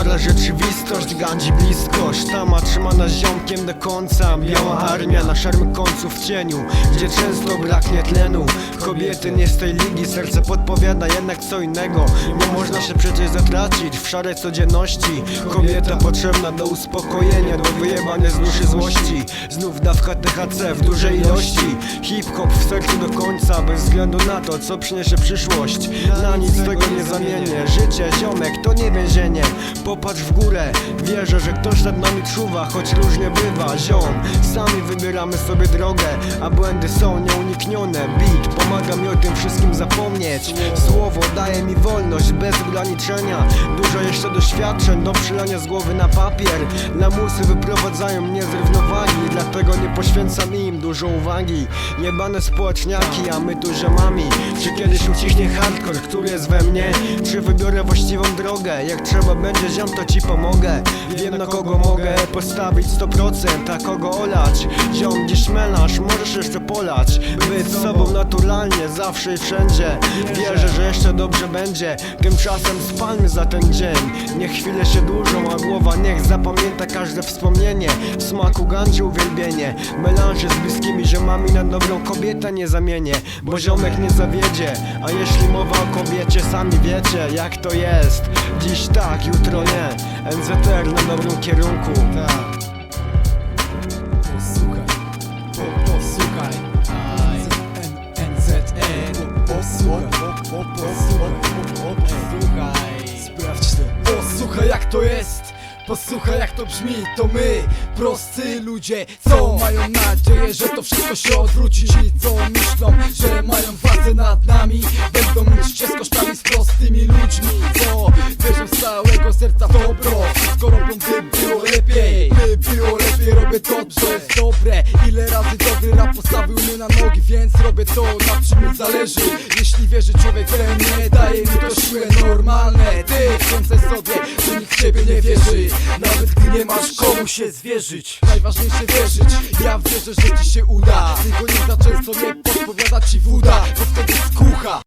Szara rzeczywistość, gandzi bliskość. Tama trzymana ziomkiem do końca. Biała armia na szarym końcu w cieniu Gdzie często braknie tlenu. Kobiety nie z tej ligi, serce podpowiada jednak co innego. Nie można się przecież zatracić w szarej codzienności. Kobieta potrzebna do uspokojenia Do wyjebania z duszy złości. Znów dawka THC w dużej ilości. Hip-hop w sercu do końca Bez względu na to co przyniesie przyszłość. Na nic tego nie zamienię Życie, ziomek, to nie więzienie. Popatrz w górę Wierzę, że ktoś nad nami czuwa Choć różnie bywa, ziom. Sami wybieramy sobie drogę A błędy są nieuniknione. Beat pomaga mi o tym wszystkim zapomnieć. Słowo daje mi wolność bez ograniczenia. Dużo jeszcze doświadczeń do przylania z głowy na papier. Lamusy wyprowadzają mnie z równowagi Dlatego nie poświęcam im dużo uwagi. Jebane społeczniaki, a my tu ziomami. Czy kiedyś ucichnie hardcore, który jest we mnie? Czy wybiorę właściwą drogę? Jak trzeba będzie ziom, to ci pomogę. Wiem na kogo mogę postawić 100%, a kogo olać. Ziom, gdzieś melasz, możesz jeszcze polać. Być sobą naturalnie, zawsze i wszędzie. Wierzę, że jeszcze dobrze będzie. Tymczasem spalmy za ten dzień. Niech chwile się dłużą, a głowa niech zapamięta każde wspomnienie. W smaku gandzie uwielbienie. Melanże z bliskimi ziomami na dobrą kobietę nie zamienię Bo ziomek nie zawiedzie. A jeśli mowa o kobiecie, sami wiecie jak to jest Dziś tak, jutro nie NZR na dobrym kierunku Tak. Posłuchaj, po, posłuchaj. N- NZN. Posłuchaj, po, po, posłuchaj, po, po, posłuchaj. Sprawdź to. Posłuchaj jak to jest. Posłuchaj jak to brzmi, to my, prosty ludzie Co mają nadzieję, że to wszystko się odwróci Ci co myślą, że mają władzę nad nami dobro. Robią by było lepiej. By było lepiej, robię to jest dobre Ile razy dobry rap postawił mnie na nogi Więc robię to na czym mi zależy. Jeśli wierzy człowiek we mnie Daje mi to siłę normalne. Ty wtrącaj sobie, że nikt w ciebie nie wierzy. Nawet gdy nie masz komu się zwierzyć. Najważniejsze wierzyć. Ja wierzę, że ci się uda. Tylko nie za często nie podpowiada ci woda Bo wtedy skucha